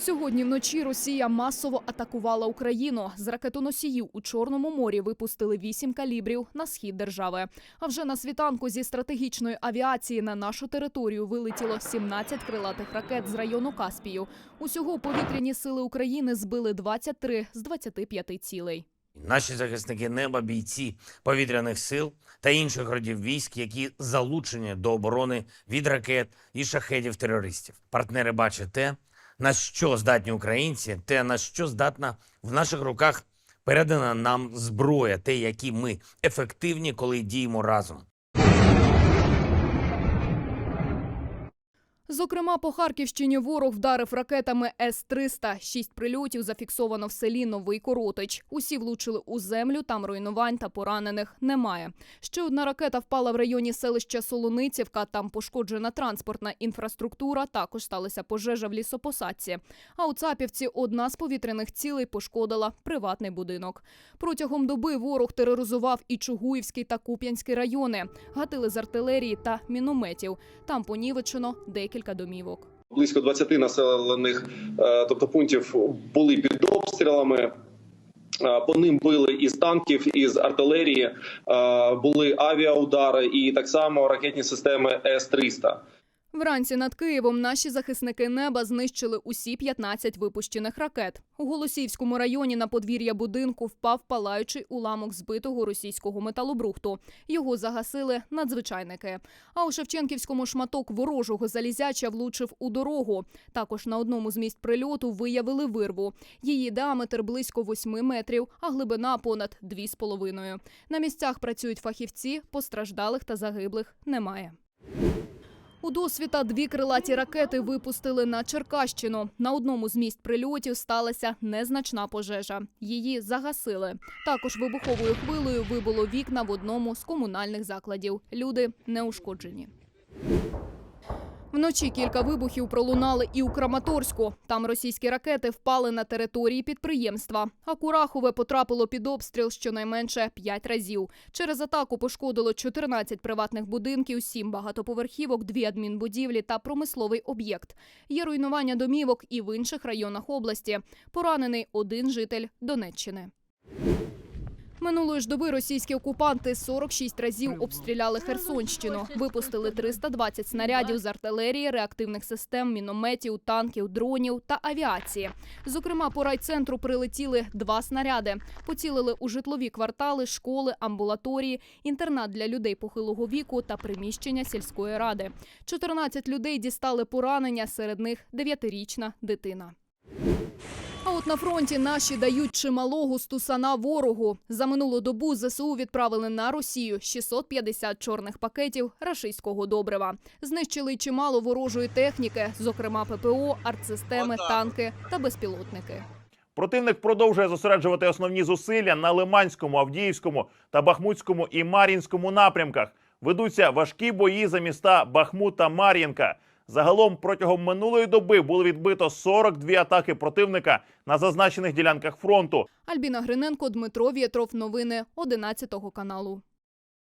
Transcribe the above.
Сьогодні вночі Росія масово атакувала Україну. З ракетоносіїв у Чорному морі випустили вісім калібрів на схід держави. А вже на світанку зі стратегічної авіації на нашу територію вилетіло 17 крилатих ракет з району Каспію. Усього повітряні сили України збили 23 з 25 цілей. Наші захисники неба, бійці повітряних сил та інших родів військ, які залучені до оборони від ракет і шахедів терористів. Партнери бачать те, на що здатні українці, те, на що здатна в наших руках передана нам зброя, те, які ми ефективні, коли діємо разом. Зокрема, по Харківщині ворог вдарив ракетами С-300. Шість прильотів зафіксовано в селі Новий Коротич. Усі влучили у землю, там руйнувань та поранених немає. Ще одна ракета впала в районі селища Солоницівка. Там пошкоджена транспортна інфраструктура. Також сталася пожежа в лісопосадці. А у Цапівці одна з повітряних цілей пошкодила приватний будинок. Протягом доби ворог тероризував і Чугуївський та Куп'янський райони. Гатили з артилерії та мінометів. Там понівечено декілька домівок. Близько 20 населених, е, тобто пунктів, були під обстрілами. Е, По ним били із танків, із артилерії, е, були авіаудари і так само ракетні системи С-300. Вранці над Києвом наші захисники неба знищили усі 15 випущених ракет. У Голосіївському районі на подвір'я будинку впав палаючий уламок збитого російського металобрухту. Його загасили надзвичайники. А у Шевченківському шматок ворожого залізяча влучив у дорогу. Також на одному з місць прильоту виявили вирву. Її діаметр близько 8 метрів, а глибина понад 2,5. На місцях працюють фахівці, постраждалих та загиблих немає. Досвіта дві крилаті ракети випустили на Черкащину. На одному з місць прильотів сталася незначна пожежа. Її загасили. Також вибуховою хвилею вибило вікна в одному з комунальних закладів. Люди не ушкоджені. Вночі кілька вибухів пролунали і у Краматорську. Там російські ракети впали на території підприємства. А Курахове потрапило під обстріл щонайменше 5 разів. Через атаку пошкодило 14 приватних будинків, 7 багатоповерхівок, 2 адмінбудівлі та промисловий об'єкт. Є руйнування домівок і в інших районах області. Поранений один житель Донеччини. Минулої ж доби російські окупанти 46 разів обстріляли Херсонщину. Випустили 320 снарядів з артилерії, реактивних систем, мінометів, танків, дронів та авіації. Зокрема, по райцентру прилетіли два снаряди. Поцілили у житлові квартали, школи, амбулаторії, інтернат для людей похилого віку та приміщення сільської ради. 14 людей дістали поранення, серед них 9-річна дитина. А от на фронті наші дають чималого стусана ворогу. За минулу добу ЗСУ відправили на Росію 650 чорних пакетів рашистського добрива. Знищили чимало ворожої техніки, зокрема ППО, артсистеми, танки та безпілотники. Противник продовжує зосереджувати основні зусилля на Лиманському, Авдіївському та Бахмутському і Мар'їнському напрямках. Ведуться важкі бої за міста Бахмут та Мар'їнка. Загалом протягом минулої доби було відбито 42 атаки противника на зазначених ділянках фронту. Альбіна Гриненко, Дмитро Вєтров. Новини 11 каналу.